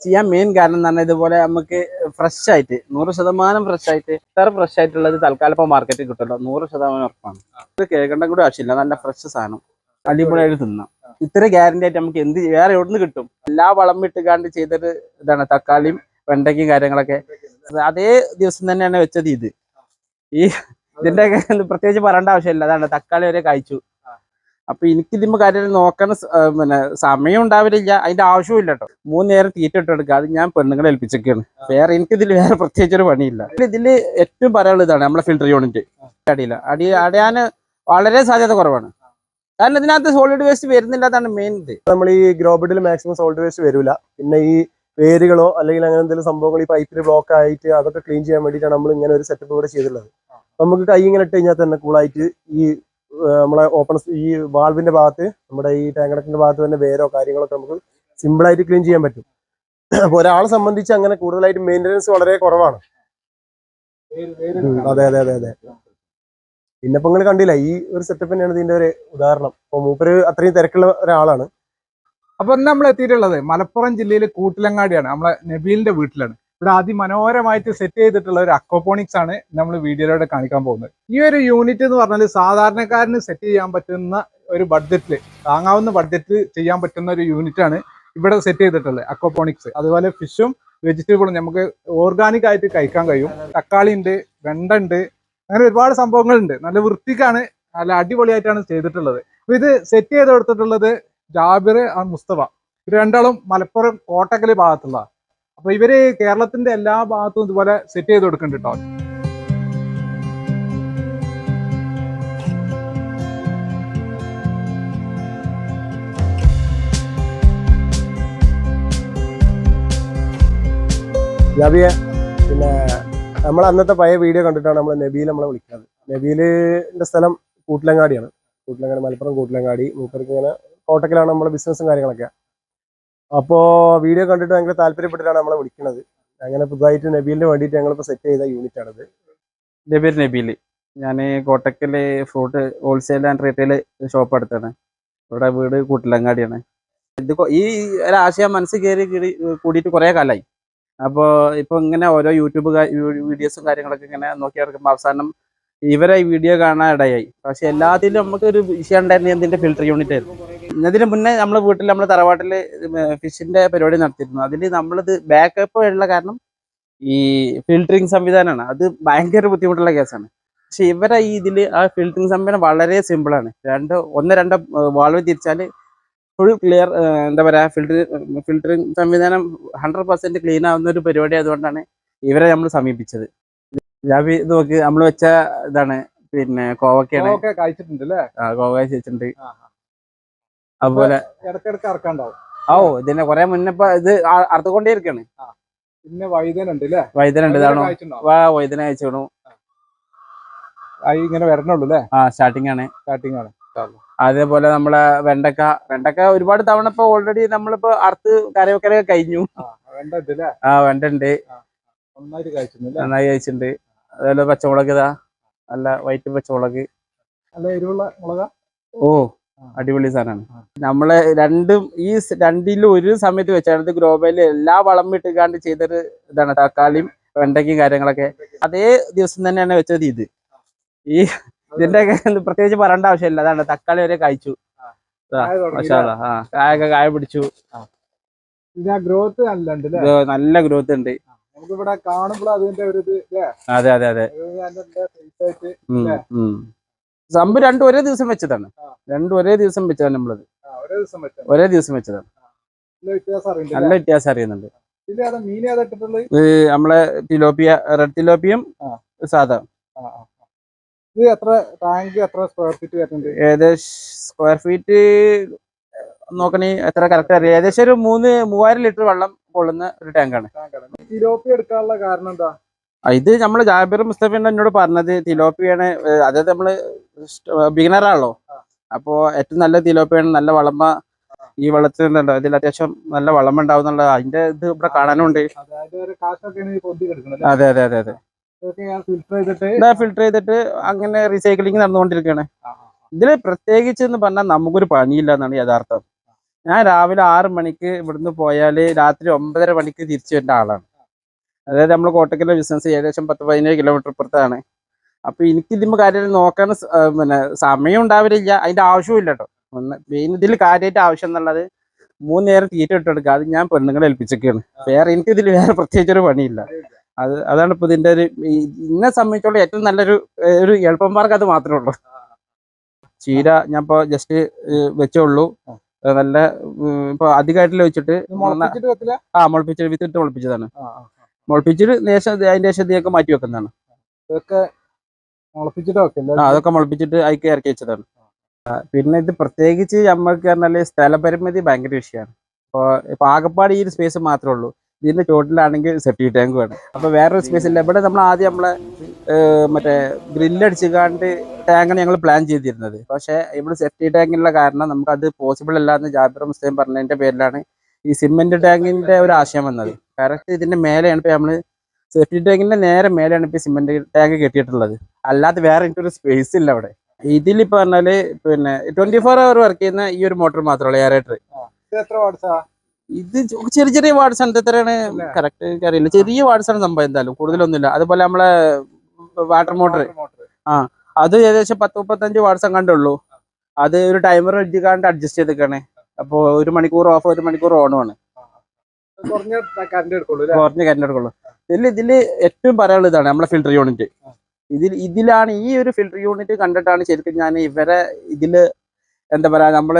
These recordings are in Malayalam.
ചെയ്യാൻ മെയിൻ കാരണം എന്ന് പറഞ്ഞാൽ ഇതുപോലെ നമുക്ക് ഫ്രഷ് ആയിട്ട് നൂറ് ശതമാനം ഫ്രഷ് ആയിട്ട് ഇത്ര ഫ്രഷ് ആയിട്ടുള്ളത് തൽക്കാലം ഇപ്പൊ മാർക്കറ്റിൽ കിട്ടുമല്ലോ നൂറ് ശതമാനം ഉറപ്പാണ്. ഇത് കേൾക്കേണ്ട കൂടെ ആവശ്യമില്ല. നല്ല ഫ്രഷ് സാധനം. അടിപൊളിയായിട്ട് തിന്നാം. ഇത്ര ഗ്യാരണ്ടി ആയിട്ട് നമുക്ക് എന്ത് വേറെ എവിടെ നിന്ന് കിട്ടും? എല്ലാ വളം ഇട്ടുകാണ്ട് ചെയ്തിട്ട് ഇതാണ്. തക്കാളിയും വെണ്ടയ്ക്കും കാര്യങ്ങളൊക്കെ. അതേ ദിവസം തന്നെയാണ് വെച്ചത് ഇത്. ഈ ഇതിന്റെ പ്രത്യേകിച്ച് പറയേണ്ട ആവശ്യമില്ല. അതാണ്. തക്കാളി വരെ കഴിച്ചു അപ്പൊ എനിക്ക് ഇതിമ്പോ കാര്യം നോക്കാൻ പിന്നെ സമയം ഉണ്ടാവില്ല അതിന്റെ ആവശ്യമില്ല കേട്ടോ മൂന്ന് നേരം തീറ്റ ഇട്ട് എടുക്കുക. അത് ഞാൻ പെണ്ണുങ്ങളെ ഏൽപ്പിച്ചൊക്കെയാണ് വേറെ എനിക്കിതിൽ വേറെ പ്രത്യേകിച്ച് ഒരു പണിയില്ല ഇതിൽ ഏറ്റവും പറയാനുള്ള ഇതാണ് നമ്മളെ ഫിൽറ്റർ യൂണിറ്റ് അടിയില്ല അടി അടയാന് വളരെ സാധ്യത കുറവാണ്. കാരണം ഇതിനകത്ത് സോളിഡ് വേസ്റ്റ് വരുന്നില്ല അതാണ് മെയിൻ ഇത്. നമ്മൾ ഈ ഗ്രോബിഡിൽ മാക്സിമം സോളിഡ് വേസ്റ്റ് വരില്ല പിന്നെ ഈ വേരുകളോ അല്ലെങ്കിൽ അങ്ങനെ എന്തെങ്കിലും സംഭവങ്ങൾ ഈ പൈപ്പിൽ ബ്ലോക്ക് ആയിട്ട് അതൊക്കെ ക്ലീൻ ചെയ്യാൻ വേണ്ടിയിട്ടാണ് നമ്മൾ ഇങ്ങനെ ഒരു സെറ്റപ്പ് ഇവിടെ ചെയ്തിട്ടുള്ളത്. നമുക്ക് കൈ ഇങ്ങനെ ഇട്ട് കഴിഞ്ഞാൽ തന്നെ കൂളായിട്ട് ഈ നമ്മളെ ഓപ്പൺ ഈ വാൾവിന്റെ ഭാഗത്ത് നമ്മുടെ ഈ ടാങ്കടക്കിന്റെ ഭാഗത്ത് തന്നെ വേരോ കാര്യങ്ങളൊക്കെ നമുക്ക് സിമ്പിൾ ആയിട്ട് ക്ലീൻ ചെയ്യാൻ പറ്റും. അപ്പൊ ഒരാളെ സംബന്ധിച്ച് അങ്ങനെ കൂടുതലായിട്ട് മെയിന്റനൻസ് വളരെ കുറവാണ്. അതെ അതെ അതെ അതെ. പിന്നെ ഇപ്പൊ നിങ്ങൾ കണ്ടില്ല ഈ ഒരു സെറ്റപ്പ് തന്നെയാണ് ഇതിന്റെ ഒരു ഉദാഹരണം. അപ്പൊ മൂപ്പര് അത്രയും തിരക്കുള്ള ഒരാളാണ്. അപ്പൊ നമ്മൾ എത്തിയിട്ടുള്ളത് മലപ്പുറം ജില്ലയിലെ കൂട്ടിലങ്ങാടിയാണ്. നമ്മളെ നബീലിന്റെ വീട്ടിലാണ്. ഇവിടെ അതിമനോഹരമായിട്ട് സെറ്റ് ചെയ്തിട്ടുള്ള ഒരു അക്വപോണിക്സ് ആണ് നമ്മൾ വീഡിയോയിലൂടെ കാണിക്കാൻ പോകുന്നത്. ഈ ഒരു യൂണിറ്റ് എന്ന് പറഞ്ഞാൽ സാധാരണക്കാരന് സെറ്റ് ചെയ്യാൻ പറ്റുന്ന ഒരു ബഡ്ജറ്റിൽ താങ്ങാവുന്ന ബഡ്ജറ്റിൽ ചെയ്യാൻ പറ്റുന്ന ഒരു യൂണിറ്റ് ആണ് ഇവിടെ സെറ്റ് ചെയ്തിട്ടുള്ളത് അക്വപോണിക്സ് അതുപോലെ ഫിഷും വെജിറ്റബിളും നമുക്ക് ഓർഗാനിക് ആയിട്ട് കഴിക്കാൻ കഴിയും. തക്കാളി ഉണ്ട് വെണ്ട ഉണ്ട് അങ്ങനെ ഒരുപാട് സംഭവങ്ങളുണ്ട്. നല്ല വൃത്തിക്കാണ് നല്ല അടിപൊളിയായിട്ടാണ് ചെയ്തിട്ടുള്ളത്. അപ്പൊ ഇത് സെറ്റ് ചെയ്ത് കൊടുത്തിട്ടുള്ളത് ജാബിർ മുസ്തഫ. ഇവർ രണ്ടാളും മലപ്പുറം കോട്ടക്കൽ ഭാഗത്തുള്ള അപ്പൊ ഇവർ കേരളത്തിന്റെ എല്ലാ ഭാഗത്തും ഇതുപോലെ സെറ്റ് ചെയ്ത് കൊടുക്കുന്നുണ്ട് കേട്ടോ നബിയെ പിന്നെ നമ്മൾ അന്നത്തെ പഴയ വീഡിയോ കണ്ടിട്ടാണ് നമ്മൾ നബീൽ നമ്മളെ വിളിക്കുന്നത് നബീലിന്റെ സ്ഥലം കൂട്ടിലങ്ങാടിയാണ്. കൂട്ടിലങ്ങാടി മലപ്പുറം കൂട്ടിലങ്ങാടി മൂപ്പർക്ക് ഇങ്ങനെ കോട്ടക്കിലാണ് നമ്മളെ ബിസിനസ്സും കാര്യങ്ങളൊക്കെ. അപ്പോൾ വീഡിയോ കണ്ടിട്ട് ഭയങ്കര താല്പര്യപ്പെട്ടിട്ടാണ് നമ്മളെ വിളിക്കുന്നത് അങ്ങനെ പുതുതായിട്ട് നബീലിന് വേണ്ടിയിട്ട് ഞങ്ങളിപ്പോൾ സെറ്റ് ചെയ്ത യൂണിറ്റ് ആണത്. എന്റെ പേര് നബീൽ. ഞാൻ Kottakkal fruit wholesale and retail shop അടുത്താണ്. ഇവിടെ വീട് കൂട്ടിലങ്ങാടിയാണ്. ഇത് ഈ ഒരാശയം മനസ്സിൽ കയറി കൂടിയിട്ട് കുറേ കാലമായി അപ്പോ ഇപ്പൊ ഇങ്ങനെ ഓരോ യൂട്യൂബ് വീഡിയോസും കാര്യങ്ങളൊക്കെ ഇങ്ങനെ നോക്കി അവസാനം ഇവരെ ഈ വീഡിയോ കാണാൻ ഇടയായി. പക്ഷെ എല്ലാത്തിലും നമുക്ക് ഒരു വിഷയം ഉണ്ടായിരുന്നു എന്തിന്റെ ഫിൽറ്റർ യൂണിറ്റ് ആയിരുന്നു. ഇതിന് മുന്നേ നമ്മളെ വീട്ടിൽ നമ്മൾ തറവാട്ടിൽ ഫിഷിന്റെ പരിപാടി നടത്തിയിരുന്നു. അതിൽ നമ്മളിത് ബാക്കപ്പ് ഉള്ള കാരണം ഈ ഫിൽറ്ററിങ് സംവിധാനമാണ്. അത് ഭയങ്കര ബുദ്ധിമുട്ടുള്ള കേസാണ്. പക്ഷെ ഇവരെ ഈ ഇതിൽ ആ ഫിൽറ്ററിങ് സംവിധാനം വളരെ സിമ്പിൾ ആണ്. രണ്ട് ഒന്ന് രണ്ടോ വാൾവ് തിരിച്ചാൽ ഫുൾ ക്ലിയർ എന്താ പറയാ ഫിൽറ്റർ ഫിൽറ്ററിങ് സംവിധാനം ഹൺഡ്രഡ് പെർസെന്റ് ക്ലീൻ ആവുന്ന ഒരു പരിപാടി അതുകൊണ്ടാണ് ഇവരെ നമ്മൾ സമീപിച്ചത്. ഞാൻ ഇത് നോക്ക് നമ്മൾ വെച്ച ഇതാണ് പിന്നെ കോവക്കയാണ്. കഴിച്ചിട്ടുണ്ട് അല്ലേ ആ, കോവ കഴിച്ചിട്ടുണ്ട് അതുപോലെ ഇടക്കിടക്ക് ഇറക്കാണ്ടാവും ഓ ഇതിന്റെ കൊറേ മുന്നേ ഇത് അറുത്തുകൊണ്ടേ ഇരിക്കാണ് പിന്നെ വൈദ്യനുണ്ട് അല്ലേ വൈദ്യനുണ്ട് ഇതാണോ? വാ വൈദ്യനെ അയച്ചു ഇങ്ങനെ വരണുള്ളൂ അല്ലേ? ആ സ്റ്റാർട്ടിങ് ആണ് സ്റ്റാർട്ടിങ് ആണ് അതേപോലെ നമ്മളെ വെണ്ടക്ക വെണ്ടക്ക ഒരുപാട് തവണ ഇപ്പൊ ഓൾറെഡി നമ്മളിപ്പോ അറുത്ത് കറിവെക്കലൊക്കെ കഴിഞ്ഞു. ആ വേണ്ട ഉണ്ട് നന്നായി കഴിച്ചിട്ടുണ്ട് അതേപോലെ പച്ചമുളക് ഇതാ. നല്ല വൈറ്റ് പച്ചമുളക്. നല്ല എരിവുള്ള മുളക? ഓ അടിപൊളി സാധനമാണ് നമ്മളെ രണ്ടും ഈ രണ്ടിലും ഒരു സമയത്ത് വെച്ചാണ് ഗ്രോബയിൽ എല്ലാ വളം ഇട്ടുകാണ്ട് ചെയ്തൊരു ഇതാണ്. തക്കാളിയും വെണ്ടയ്ക്കും കാര്യങ്ങളൊക്കെ. അതേ ദിവസം തന്നെയാണ് വെച്ചത് ഇത്. ഈ ഇതിന്റെ പ്രത്യേകിച്ച് പറയേണ്ട ആവശ്യമില്ല. അതാണ് തക്കാളി വരെ. ആ കായൊക്കെ കായ പിടിച്ചു. ഗ്രോത്ത് നല്ല ഗ്രോത്ത് ഉണ്ട്. നമുക്ക് ഇവിടെ കാണുമ്പോൾ അതിന്റെ ഒരു അതെ അതെ അതെ. സംഭവം രണ്ടും ഒരേ ദിവസം വെച്ചതാണ്. രണ്ടും ഒരേ ദിവസം വെച്ചതാണ് നമ്മളത്. ഒരേ ദിവസം വെച്ചതാണ്. നല്ല വ്യത്യാസം അറിയുന്നുണ്ട് നമ്മളെ തിലോപ്പിയ റെഡ് തിലോപ്പിയും. സാധാ. ആ, ആ, ആ. ഇത് എത്ര ടാങ്ക് എത്ര സ്ക്വയർ ഫീറ്റ് വരുന്നുണ്ട്? ഏകദേശം സ്ക്വയർ ഫീറ്റ് നോക്കണേ എത്ര കറക്റ്റ് അറിയാം. ഏകദേശം ഒരു മൂന്ന് മൂവായിരം ലിറ്റർ വെള്ളം കൊള്ളുന്ന ഒരു ടാങ്കാണ്. തിലോപ്പി എടുക്കാനുള്ള കാരണം എന്താ? ഇത് നമ്മൾ ജാബിർ മുസ്തഫിന്റെ എന്നോട് പറഞ്ഞത് തിലോപ്പിയാണ് അതായത് നമ്മൾ ബിഗിനറാണല്ലോ. അപ്പോ ഏറ്റവും നല്ല തിലോപ്പിയാണ് നല്ല വളമ ഈ വെള്ളത്തിനുണ്ടോ ഇതിൽ അത്യാവശ്യം നല്ല വളം ഉണ്ടാവും എന്നുള്ള അതിന്റെ ഇത് ഇവിടെ കാണാനുണ്ട്. അതെ അതെ അതെ അതെ. ഫിൽറ്റർ ചെയ്തിട്ട് അങ്ങനെ റീസൈക്ലിംഗ് നടന്നുകൊണ്ടിരിക്കുകയാണ്. ഇതിൽ പ്രത്യേകിച്ച് എന്ന് പറഞ്ഞാൽ നമുക്കൊരു പണിയില്ല എന്നാണ് യഥാർത്ഥം. ഞാൻ രാവിലെ ആറ് മണിക്ക് ഇവിടുന്ന് പോയാൽ രാത്രി ഒമ്പതര മണിക്ക് തിരിച്ചു വരുന്ന ആളാണ്. അതായത് നമ്മൾ കോട്ടക്കലിലെ ബിസിനസ് ഏകദേശം പത്ത് പതിനേഴ് കിലോമീറ്റർ ഇപ്പുറത്താണ്. അപ്പോൾ എനിക്ക് ഇതിന്റെ കാര്യം നോക്കാൻ പിന്നെ സമയം ഉണ്ടാവില്ല അതിന്റെ ആവശ്യമില്ല കേട്ടോ മെയിൻ ഇതിൽ കാര്യമായിട്ട് ആവശ്യം എന്നുള്ളത് മൂന്ന് നേരം തീറ്റ ഇട്ടെടുക്കുക അത് ഞാൻ പെണ്ണുങ്ങളെ ഏൽപ്പിച്ചൊക്കെയാണ് വേറെ എനിക്ക് ഇതിൽ വേറെ പ്രത്യേകിച്ച് ഒരു പണിയില്ല. അത് അതാണ് ഇപ്പൊ ഇതിന്റെ ഒരു ഇന്നെ സംബന്ധിച്ചോളം ഏറ്റവും നല്ലൊരു ഒരു എളുപ്പം മാർഗം അത് മാത്രമേ ഉള്ളൂ. ചീര ഞാൻ ഇപ്പൊ ജസ്റ്റ് വെച്ചേ ഏ, നല്ല ഇപ്പൊ അധികമായിട്ടില്ല വെച്ചിട്ട് മുളപ്പിച്ചിട്ട് ആ മുളപ്പിച്ച വിത്തിട്ട് മുളപ്പിച്ചതാണ്. മുളപ്പിച്ചിട്ട് ദേശം അത് അതിന്റെ ശേഷം മാറ്റി വെക്കുന്നതാണ്. അതൊക്കെ മുളപ്പിച്ചിട്ട് അതിക്ക് ഇറക്കി വെച്ചതാണ്. പിന്നെ ഇത് പ്രത്യേകിച്ച് നമ്മൾക്ക് പറഞ്ഞാൽ സ്ഥലപരിമിതി ഭയങ്കര വിഷയമാണ്. ഇപ്പോൾ ഇപ്പൊ ആകപ്പാട് ഈ ഒരു സ്പേസ് മാത്രമേ ഉള്ളൂ. ഇതിന്റെ ചോട്ടിലാണെങ്കിൽ സെപ്റ്റി ടാങ്ക് വേണം. അപ്പൊ വേറൊരു സ്പേസ് ഇല്ല. ഇവിടെ നമ്മൾ ആദ്യം നമ്മളെ മറ്റേ ഗ്രില്ലടിച്ചുകാണ്ട് ടാങ്കാണ് ഞങ്ങൾ പ്ലാൻ ചെയ്തിരുന്നത്. പക്ഷേ ഇവിടെ സെപ്റ്റി ടാങ്കിനുള്ള കാരണം അത് പോസിബിൾ അല്ല എന്ന് ജാബിർ മുസ്ലിം പറഞ്ഞതിന്റെ പേരിലാണ് ഈ സിമെന്റ് ടാങ്കിന്റെ ഒരു ആശയം വന്നത്. കറക്റ്റ് ഇതിന്റെ മേലെയാണ് ഇപ്പൊ നമ്മൾ സേഫ്റ്റി ടാങ്കിന്റെ നേരെ മേലെയാണ് ഇപ്പൊ സിമെന്റ് ടാങ്ക് കെട്ടിയിട്ടുള്ളത്. അല്ലാതെ വേറെ എനിക്കൊരു സ്പേസ് ഇല്ല അവിടെ. ഇതിലിപ്പോ പറഞ്ഞാൽ പിന്നെ ട്വന്റി ഫോർ അവർ വർക്ക് ചെയ്യുന്ന ഈ ഒരു മോട്ടോർ മാത്രമേ ഉള്ളൂ എയറേറ്റർ എത്ര ഇത് ചെറിയ ചെറിയ വാർഡ്സ് ആണ് എത്രയാണ്? കറക്റ്റ് എനിക്കറിയില്ല. ചെറിയ വാർഡ്സ് ആണ് സംഭവം എന്തായാലും കൂടുതലൊന്നുമില്ല. അതുപോലെ നമ്മളെ വാട്ടർ മോട്ടർ ആ അത് ഏകദേശം പത്ത് മുപ്പത്തഞ്ച് വാട്സം കണ്ടുള്ളൂ അത് ഒരു ടൈമർ വെച്ചിക്കാണ്ട് അഡ്ജസ്റ്റ് ചെയ്തേക്കാണ് അപ്പോൾ ഒരു മണിക്കൂർ ഓഫ് ഒരു മണിക്കൂർ ഓണുമാണ് കുറഞ്ഞ കറണ്ട് എടുക്കുള്ളൂ ഇതിൽ ഇതിൽ ഏറ്റവും പറയാനുള്ള ഇതാണ് നമ്മളെ ഫിൽട്ടർ യൂണിറ്റ് ഇതിൽ ഇതിലാണ് ഈ ഒരു ഫിൽട്ടർ യൂണിറ്റ് കണ്ടിട്ടാണ് ശരിക്കും ഞാൻ ഇവരെ ഇതിൽ എന്താ പറയാ നമ്മൾ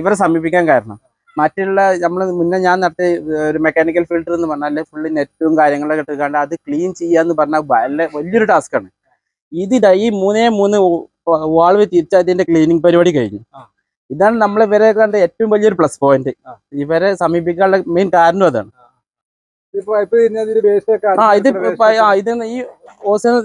ഇവരെ സമീപിക്കാൻ കാരണം. മറ്റുള്ള നമ്മൾ മുന്നേ ഞാൻ നടത്തിയ ഒരു മെക്കാനിക്കൽ ഫിൽട്ടർ എന്ന് പറഞ്ഞാൽ ഫുള്ള് നെറ്റും കാര്യങ്ങളൊക്കെ എടുക്കാണ്ട് അത് ക്ലീൻ ചെയ്യാന്ന് പറഞ്ഞാൽ വളരെ വലിയൊരു ടാസ്ക്കാണ് ഇത് ഇതാ ഈ മൂന്നേ മൂന്ന് വാൾവ് തിരിച്ച് അതിന്റെ ക്ലീനിങ് പരിപാടി കഴിഞ്ഞു. ഇതാണ് നമ്മൾ ഇവരെ കണ്ട ഏറ്റവും വലിയൊരു പ്ലസ് പോയിന്റ്. ഇവരെ സമീപിക്കാനുള്ള മെയിൻ കാരണം അതാണ്. ആ. ഇത് ആ ഈ ഓസിന്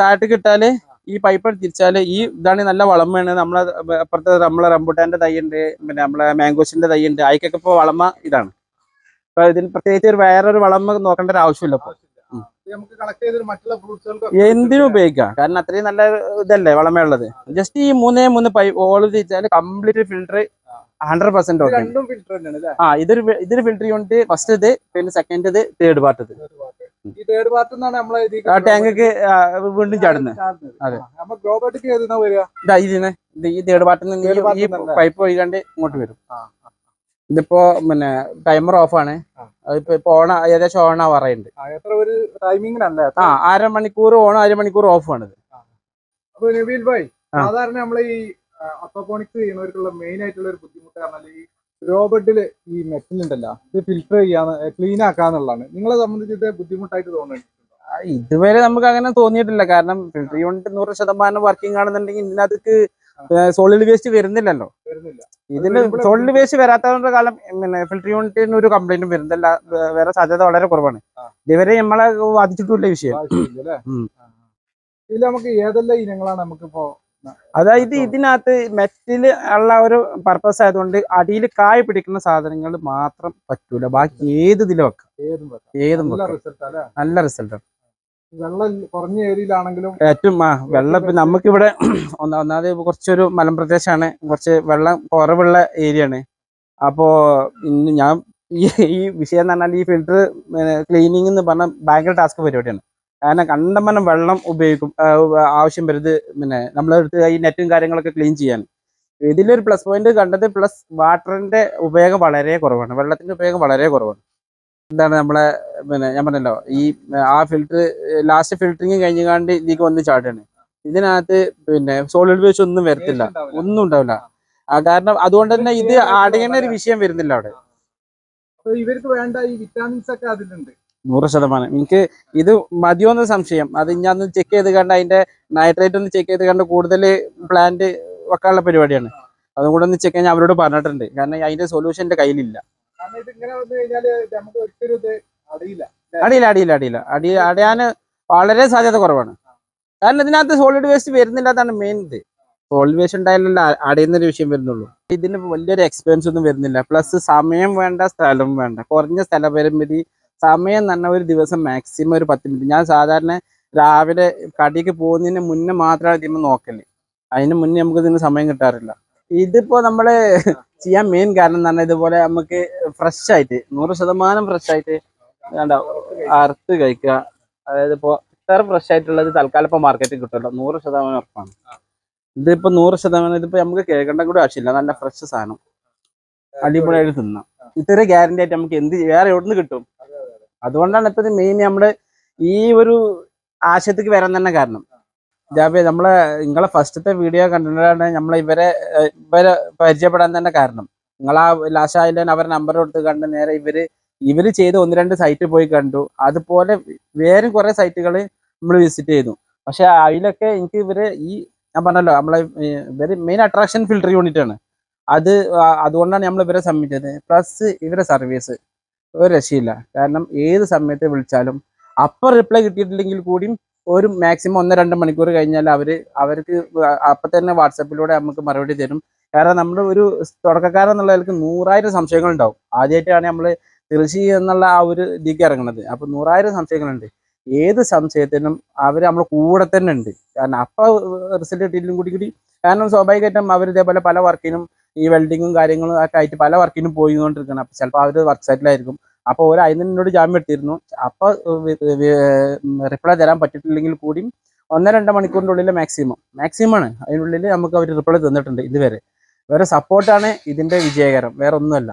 താഴത്തേക്ക് ഇട്ടാൽ ഈ പൈപ്പ് തിരിച്ചാൽ ഈ ഇതാണ് നല്ല വളം വളമാണ് നമ്മളെ അപ്പുറത്തെ നമ്മളെ റംബുട്ടാന്റെ തൈ ഉണ്ട് പിന്നെ നമ്മളെ മാംഗോസിന്റെ തൈ ഉണ്ട് അതിക്കൊക്കെ ഇപ്പൊ വളമ ഇതാണ്. അപ്പൊ ഇതിന് പ്രത്യേകിച്ച് ഒരു വേറൊരു വളമ നോക്കേണ്ട ഒരു ആവശ്യമില്ല ഇപ്പൊ. എന്തിനും ഉപയോഗിക്കാം. കാരണം അത്രയും നല്ല ഇതല്ലേ വളമയുള്ളത് ജസ്റ്റ് ഈ മൂന്നേ മൂന്ന് പൈപ്പ് ഓൾ തിരിച്ചാൽ complete filter hundred percent okay ആ ഇതൊരു ഇതൊരു ഫിൽറ്റർ യൂണിറ്റ് ഫസ്റ്റ് ഇത് പിന്നെ സെക്കൻഡ് ഇത് തേർഡ് പാർട്ട് ഇത്. ഈ തേർഡ് പാർട്ടിൽ നിന്നാണ് നമ്മളെ ആ ടാങ്കക്ക് വീണ്ടും ചാടുന്നത്. അതെ. നമ്മൾ നമ്മ ഗ്രോബോട്ടിക്ക് ഏതെന്നാ വരിക? ഇതാ ഇതിന്. ഇത് ഈ തേർഡ് പാർട്ടിൽ നിന്ന് ഈ പൈപ്പ് ഒഴികാണ്ട് ഇങ്ങോട്ട് വരും. ഇതിപ്പോ പിന്നെ ടൈമർ ഓഫ് ആണ്. അതിപ്പോ ഇപ്പൊ ഓണ ഏകദേശം ഓൺ ആവാറുണ്ട് ആ, എത്ര ഒരു ടൈമിങ്ങിനല്ലേ ആ അരമണിക്കൂർ ഓൺ അരമണിക്കൂർ ഓഫ് ആണ് അപ്പൊ നബീൽ ഭായ് സാധാരണ നമ്മളെ ഈ അക്വപോണിക്സ് ചെയ്യുന്നവർക്കുള്ള മെയിൻ ആയിട്ടുള്ള ഒരു ബുദ്ധിമുട്ട് പറഞ്ഞാൽ ഈ റോബോട്ടിൽ ഈ മെറ്റൽ ഉണ്ടല്ലോ ഇത് ഫിൽറ്റർ ചെയ്യാന്ന് ക്ലീൻ ആക്കാന്നുള്ളതാണ്. നിങ്ങളെ സംബന്ധിച്ചിട്ട് ബുദ്ധിമുട്ടായിട്ട് തോന്നുന്നുണ്ട് ഇതുവരെ നമുക്ക് അങ്ങനെ തോന്നിയിട്ടില്ല. കാരണം ഫിൽറ്റർ യൂണിറ്റ് നൂറ് ശതമാനം വർക്കിംഗ് ആണെന്നുണ്ടെങ്കിൽ ഇതിനകത്ത് സോളിഡ് വേസ്റ്റ് വരുന്നില്ലല്ലോ. വരുന്നില്ല. ഇതിന് സോളിഡ് വേസ്റ്റ് വരാത്തതുകൊണ്ട് കാലം പിന്നെ ഫിൽറ്റർ യൂണിറ്റിന് ഒരു കംപ്ലൈന്റും വരുന്നില്ല. വേറെ സാധ്യത വളരെ കുറവാണ്. ഇതുവരെ നമ്മളെ ബാധിച്ചിട്ടില്ല വിഷയം ഇതിൽ നമുക്ക് ഏതെല്ലാം ഇനങ്ങളാണ് നമുക്കിപ്പോ അതായത് ഇതിനകത്ത് മെറ്റിൽ ഉള്ള ഒരു പർപ്പസ് ആയതുകൊണ്ട് അടിയിൽ കായ പിടിക്കുന്ന സാധനങ്ങൾ മാത്രം പറ്റൂല. ബാക്കി ഏത് ഇതിലും വെക്കാം. ഏതും നല്ല വെക്കാം. റിസൾട്ട് അല്ലേ? നല്ല റിസൾട്ട് വെള്ളം കുറഞ്ഞ ഏരിയയിലാണെങ്കിലും ഏറ്റവും ആ വെള്ളം ഇപ്പൊ നമുക്കിവിടെ ഒന്നാ ഒന്നാമത് കുറച്ചൊരു മലമ്പ്രദേശമാണ് കുറച്ച് വെള്ളം കുറവുള്ള ഏരിയ ആണ് അപ്പോ ഞാൻ ഈ ഈ വിഷയം എന്ന് പറഞ്ഞാൽ ഈ ഫിൽട്ടർ ക്ലീനിങ് എന്ന് പറഞ്ഞാൽ ഭയങ്കര ടാസ്ക് പരിപാടിയാണ്. കാരണം കണ്ടമനം വെള്ളം ഉപയോഗിക്കും ആവശ്യം വരുന്നത് പിന്നെ നമ്മളെടുത്ത് ഈ നെറ്റും കാര്യങ്ങളൊക്കെ ക്ലീൻ ചെയ്യാൻ. ഇതിലൊരു പ്ലസ് പോയിന്റ് കണ്ടത് പ്ലസ് വാട്ടറിന്റെ ഉപയോഗം വളരെ കുറവാണ്. വെള്ളത്തിന്റെ ഉപയോഗം വളരെ കുറവാണ്. എന്താണ് നമ്മളെ പിന്നെ ഞാൻ പറഞ്ഞല്ലോ ഈ ആ ഫിൽറ്റർ ലാസ്റ്റ് ഫിൽറ്ററിങ് കഴിഞ്ഞാണ്ട് ഇതിലേക്ക് വന്ന് ചാടുകയാണ് ഇതിനകത്ത് പിന്നെ സോളിഡ് വേസ്റ്റ് ഒന്നും വരത്തില്ല. ഒന്നും ഉണ്ടാവില്ല. ആ കാരണം അതുകൊണ്ട് തന്നെ ഇത് അടയണ ഒരു വിഷയം വരുന്നില്ല അവിടെ. ഇവർക്ക് വേണ്ട ഈ വിറ്റാമിൻസ് ഒക്കെ അതിലുണ്ട്. നൂറ് ശതമാനം. എനിക്ക് ഇത് മതിയോന്ന് സംശയം. അത് ഞാൻ ഒന്ന് ചെക്ക് ചെയ്ത് കണ്ട് അതിന്റെ നൈട്രേറ്റ് ഒന്ന് ചെക്ക് ചെയ്ത് കണ്ട് കൂടുതൽ പ്ലാന്റ് വെക്കാനുള്ള പരിപാടിയാണ്. അതും കൂടെ ഒന്ന് ചെക്ക് ഞാൻ അവരോട് പറഞ്ഞിട്ടുണ്ട്. കാരണം അതിന്റെ സൊല്യൂഷൻ എന്റെ കയ്യിലില്ല. അടിയില്ല അടിയില്ല അടിയില്ല അടി അടയാന് വളരെ സാധ്യത കുറവാണ്. കാരണം ഇതിനകത്ത് സോളിഡ് വേസ്റ്റ് വരുന്നില്ലാത്തതാണ് മെയിൻ ഇത്. സോളിഡ് വേസ്റ്റ് ഉണ്ടായാലല്ല അടയുന്നൊരു വിഷയം വരുന്നുള്ളൂ. ഇതിന് വലിയൊരു എക്സ്പെൻസ് ഒന്നും വരുന്നില്ല. പ്ലസ് സമയം വേണ്ട സ്ഥലം വേണ്ട. കുറഞ്ഞ സ്ഥല പരിമിതി സമയം തന്നെ ഒരു ദിവസം മാക്സിമം ഒരു പത്ത് മിനിറ്റ് ഞാൻ സാധാരണ രാവിലെ കടിക്ക് പോകുന്നതിന് മുന്നേ മാത്രമാണ് ഇതിന് നോക്കൽ. അതിന് മുന്നേ നമുക്ക് ഇതിന് സമയം കിട്ടാറില്ല. ഇതിപ്പോ നമ്മൾ ചെയ്യാൻ മെയിൻ കാരണം എന്ന് പറഞ്ഞാൽ ഇതുപോലെ നമുക്ക് ഫ്രഷ് ആയിട്ട് നൂറ് ശതമാനം ഫ്രഷ് ആയിട്ട് അറുത്ത് കഴിക്കുക. അതായത് ഇപ്പോ ഇത്ര ഫ്രഷ് ആയിട്ടുള്ളത് തൽക്കാലം ഇപ്പൊ മാർക്കറ്റിൽ കിട്ടുമല്ലോ നൂറ് ശതമാനം ഉറപ്പാണ്. ഇതിപ്പോ നൂറ് ശതമാനം ഇതിപ്പോ നമുക്ക് കേൾക്കേണ്ട കൂടെ ആവശ്യമില്ല. നല്ല ഫ്രഷ് സാധനം. അടിപൊളിയായിട്ട് തിന്നാം. ഇത്ര ഗ്യാരണ്ടി ആയിട്ട് നമുക്ക് എന്ത് വേറെ എവിടെ നിന്ന് കിട്ടും? അതുകൊണ്ടാണ് ഇപ്പൊ മെയിൻ നമ്മൾ ഈ ഒരു ആശയത്തേക്ക് വരാൻ തന്നെ കാരണം. ജാബെ നമ്മളെ നിങ്ങളെ ഫസ്റ്റത്തെ വീഡിയോ കണ്ടിട്ടാണ് നമ്മൾ ഇവരെ ഇവരെ പരിചയപ്പെടാൻ തന്നെ കാരണം. നിങ്ങൾ ആ ലാസ്റ്റ് ആയാലും അവരെ നമ്പർ കൊടുത്ത് കണ്ട് നേരെ ഇവർ ഇവർ ചെയ്ത് ഒന്ന് രണ്ട് സൈറ്റ് പോയി കണ്ടു. അതുപോലെ വേറെ കുറെ സൈറ്റുകൾ നമ്മൾ വിസിറ്റ് ചെയ്തു. പക്ഷെ അതിലൊക്കെ എനിക്ക് ഇവർ ഈ ഞാൻ പറഞ്ഞല്ലോ നമ്മളെ ഇവർ മെയിൻ അട്രാക്ഷൻ ഫിൽട്ടർ യൂണിറ്റ് ആണ്. അത് അതുകൊണ്ടാണ് നമ്മൾ ഇവരെ സബ്മിറ്റ് ചെയ്തത് പ്ലസ് ഇവരെ സർവീസ് ഒരു രക്ഷയില്ല. കാരണം ഏത് സമയത്ത് വിളിച്ചാലും അപ്പം റിപ്ലൈ കിട്ടിയിട്ടില്ലെങ്കിൽ കൂടിയും ഒരു മാക്സിമം ഒന്ന് രണ്ട് മണിക്കൂർ കഴിഞ്ഞാൽ അവർ അവർക്ക് അപ്പം തന്നെ വാട്സപ്പിലൂടെ നമുക്ക് മറുപടി തരും. കാരണം നമ്മൾ ഒരു തുടക്കക്കാരൻ എന്നുള്ളവർക്ക് നൂറായിരം സംശയങ്ങൾ ഉണ്ടാവും ആദ്യമായിട്ടാണ് നമ്മൾ കൃഷി എന്നുള്ള ആ ഒരു ഇതിലേക്ക് ഇറങ്ങുന്നത് അപ്പോൾ നൂറായിരം സംശയങ്ങളുണ്ട്. ഏത് സംശയത്തിനും അവർ നമ്മൾ കൂടെ തന്നെ ഉണ്ട്. കാരണം അപ്പം റിസൾട്ട് കിട്ടിയിട്ടും കൂടി കൂടി കാരണം സ്വാഭാവികമായിട്ടും അവർ ഇതേപോലെ പല വർക്കിനും ഈ വെൽഡിങ്ങും കാര്യങ്ങളും ഒക്കെ ആയിട്ട് പല വർക്കിനും പോയിക്കൊണ്ടിരിക്കണം അപ്പൊ ചിലപ്പോൾ അവർ വർക്ക് സൈറ്റിലായിരിക്കും അപ്പോൾ ഒരു അതിന് എന്നോട് ജാമ്യം എടുത്തിരുന്നു. അപ്പോൾ റിപ്ലൈ തരാൻ പറ്റിയിട്ടില്ലെങ്കിൽ കൂടിയും ഒന്നര രണ്ട് മണിക്കൂറിന്റെ ഉള്ളിൽ മാക്സിമം ആണ്. അതിനുള്ളിൽ നമുക്ക് അവർ റിപ്ലൈ തന്നിട്ടുണ്ട് ഇതുവരെ. വേറെ സപ്പോർട്ടാണ് ഇതിന്റെ വിജയകരം. വേറെ ഒന്നുമല്ല.